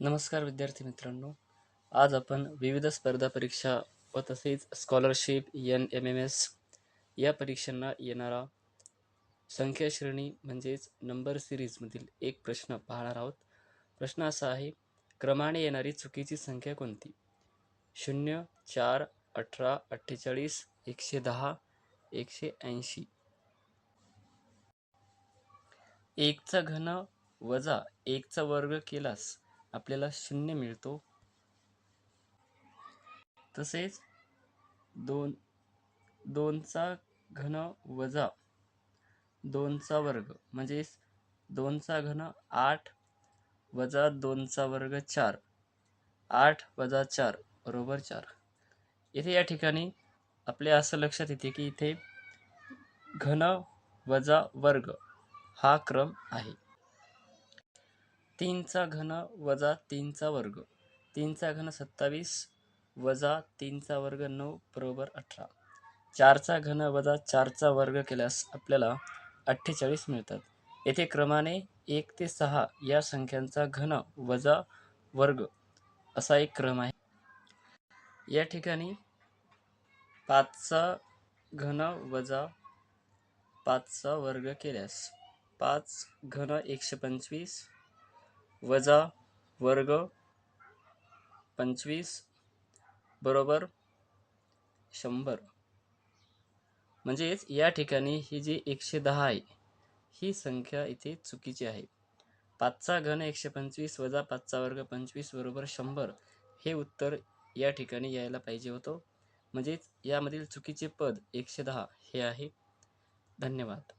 नमस्कार विद्यार्थी मित्रांनो. आज आपण विविध स्पर्धा परीक्षा व तसेच scholarship N M M S या परीक्षांना येणारा संख्या श्रेणी म्हणजेच नंबर सिरीजमधील एक प्रश्न पाहणार आहोत. प्रश्न असा आहे क्रमाने येणारी चुकीची संख्या कोणती? शून्य चार अठरा अठ्ठेचाळीस एकशे दहा एकशे ऐंशी. एकचा घन वजा एकचा वर्ग केलास आपल्याला शून्य मिळतो. तसेच दोन दोनचा घन वजा दोनचा वर्ग म्हणजेच दोनचा घन आठ वजा दोनचा वर्ग चार आठ वजा चार बरोबर चार. इथे या ठिकाणी आपल्या असं लक्षात येते की इथे घन वजा वर्ग हा क्रम आहे. तीनचा घन वजा तीनचा वर्ग. तीनचा घन सत्तावीस वजा तीनचा वर्ग नऊ बरोबर अठरा. चारचा घन वजा चारचा वर्ग केल्यास आपल्याला अठ्ठेचाळीस मिळतात. येथे क्रमाने एक ते सहा या संख्यांचा घन वजा वर्ग असा एक क्रम आहे. या ठिकाणी पाचचा घन वजा पाचचा वर्ग केल्यास पाच घन एकशे पंचवीस वजा वर्ग पंचवीस बरोबर शंभर. म्हणजेच या ठिकाणी ही जी एकशे दहा आहे ही संख्या इथे चुकीची आहे. पाचचा घन एकशे पंचवीस वजा पाचचा वर्ग पंचवीस बरोबर शंभर हे उत्तर या ठिकाणी यायला पाहिजे होतं. म्हणजेच यामधील चुकीचे पद एकशे दहा हे आहे. धन्यवाद.